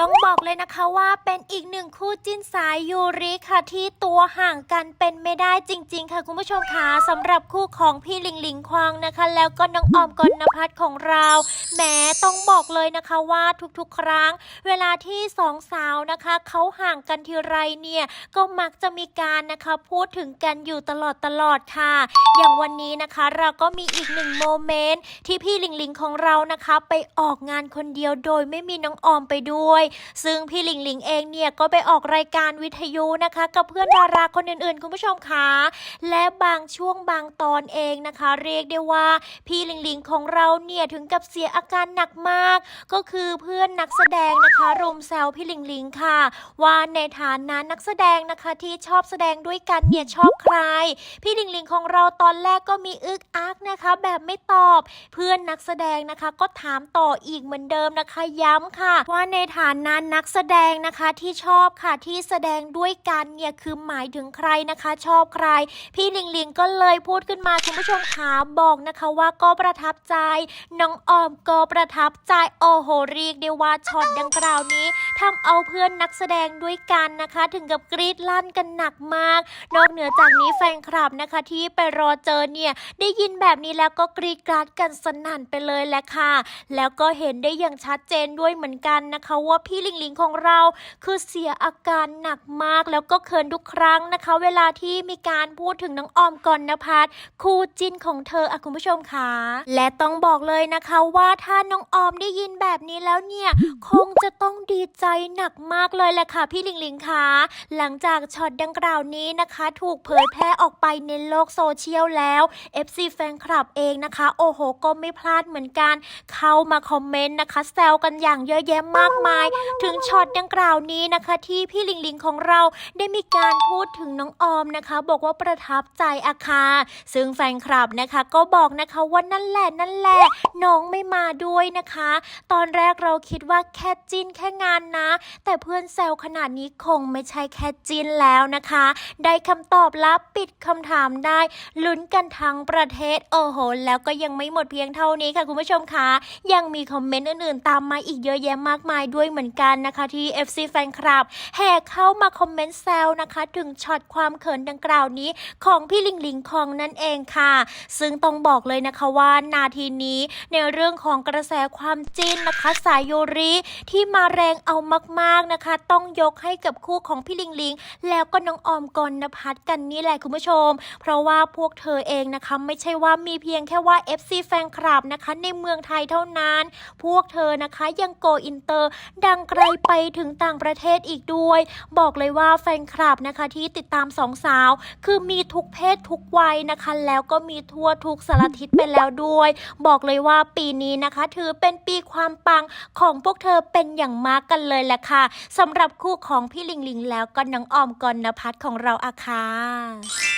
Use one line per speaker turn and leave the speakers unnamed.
ต้องบอกเลยนะคะว่าเป็นอีกหนึ่งคู่จิ้นสายยูริค่ะที่ตัวห่างกันเป็นไม่ได้จริง ๆ ค่ะคุณผู้ชมคะสำหรับคู่ของพี่ลิงลิงควางนะคะ แล้วก็น้องออมกนพัฒน์ของเราแหมต้องบอกเลยนะคะว่าทุกๆ ครั้ง เวลาที่สองสาวนะคะเขาห่างกันทีไรเนี่ยก็มักจะมีการนะคะพูดถึงกันอยู่ตลอดตลอดค่ะ อย่างวันนี้นะคะเราก็มีอีกหนึ่งโมเมนต์ที่พี่ลิงลิงของเรานะคะ ไปออกงานคนเดียวโดยไม่มีน้องออมไปด้วยซึ่งพี่หลิงหลิงเองเนี่ยก็ไปออกรายการวิทยุนะคะ กับเพื่อนดาราคนอื่นๆ คุณผู้ชมคะและบางช่วงบางตอนเองนะคะ เรียกได้ว่าพี่หลิงหลิงของเราเนี่ยถึงกับเสียอาการหนักมาก ก็คือเพื่อนนักแสดงนะคะรุมแซวพี่หลิงหลิงค่ะ ว่าในฐานะนักแสดงนะคะที่ชอบแสดงด้วยกันเนี่ยชอบใคร พี่หลิงหลิงของเราตอนแรกก็มีอึกอักนะคะ แบบไม่ตอบ เพื่อนนักแสดงนะคะ ก็ถามต่ออีกเหมือนเดิมนะคะ ย้ำค่ะ ว่าในฐานะนักแสดงนะคะที่ชอบค่ะที่แสดงด้วยกันเนี่ยคือหมายถึงใครนะคะ ชอบใคร พี่ลิงลิงก็เลยพูดขึ้นมาคุณผู้ชมขาบอกนะคะว่าก็ประทับใจ น้องออมก็ประทับใจโอโหเรียกได้ว่าช็อตดังกล่าวนี้ทำเอาเพื่อนนักแสดงด้วยกันนะคะ ถึงกับกรีดลั่นกันหนักมาก นอกเหนือจากนี้แฟนคลับนะคะที่ไปรอเจอเนี่ยได้ยินแบบนี้แล้วก็กรีดกราดกันสนั่นไปเลยแหละค่ะ แล้วก็เห็นได้อย่างชัดเจนด้วยเหมือนกันนะคะว่าพี่ลิงลิงของเรา คือเสียอาการหนักมากแล้วก็เขินทุกครั้งนะคะ เวลาที่มีการพูดถึงน้องออมกอนนภัทคู่จิ้นของเธออะคุณผู้ชมคะและต้องบอกเลยนะคะว่าถ้าน้องออมได้ยินแบบนี้แล้วเนี่ยคงจะต้องดีใจหนักมากเลยแหละค่ะพี่ลิงลิงคะหลังจากช็อตดังกล่าวนี้นะคะ ถูกเผยแพร่ออกไปในโลกโซเชียลแล้ว FC แฟนคลับเองนะคะ โอ้โหก็ไม่พลาดเหมือนกัน เข้ามาคอมเมนต์นะคะแซวกันอย่างเยอะแยะมากมายถึงช็อตดังกล่าวนี้นะคะ ที่พี่ลิงลิงของเราได้มีการพูดถึงน้องออมนะคะ บอกว่าประทับใจอาคา ซึ่งแฟนคลับนะคะ ก็บอกนะคะว่านั่นแหละนั่นแหละน้องไม่มาด้วยนะคะ ตอนแรกเราคิดว่าแค่จิ้นแค่งานนะ แต่เพื่อนแซวขนาดนี้คงไม่ใช่แค่จิ้นแล้วนะคะ ได้คำตอบรับปิดคำถามได้ลุ้นกันทั้งประเทศโอ้โหแล้วก็ยังไม่หมดเพียงเท่านี้ค่ะคุณผู้ชมคะยังมีคอมเมนต์อื่นๆตามมาอีกเยอะแยะมากมายด้วยเหมือนกันนะคะที่ FC แฟนคลับแห่เข้ามาคอมเมนต์แซวนะคะ ถึงช็อตความเขินดังกล่าวนี้ของพี่ลิงลิงคองนั่นเองค่ะ ซึ่งต้องบอกเลยนะคะว่านาทีนี้ในเรื่องของกระแสความจิ้นนะคะสายโยริที่มาแรงเอามากๆนะคะ ต้องยกให้กับคู่ของพี่ลิงลิง แล้วก็น้องออมกนพัฒน์กันนี่แหละคุณผู้ชม เพราะว่าพวกเธอเองนะคะไม่ใช่ว่ามีเพียงแค่ว่า FC แฟนคลับนะคะในเมืองไทยเท่านั้น พวกเธอนะคะยังโกอินเตอร์ดังไกลไปถึงต่างประเทศอีกด้วย บอกเลยว่าแฟนคลับนะคะที่ติดตามสองสาว คือมีทุกเพศทุกวัยนะคะ แล้วก็มีทั่วทุกสารทิศไปแล้วด้วย บอกเลยว่าปีนี้นะคะ ถือเป็นปีความปังของพวกเธอเป็นอย่างมากกันเลยแหละค่ะสำหรับคู่ของพี่ลิงลิงแล้วก็น้องออมกนพัฒน์ของเราอาค่ะ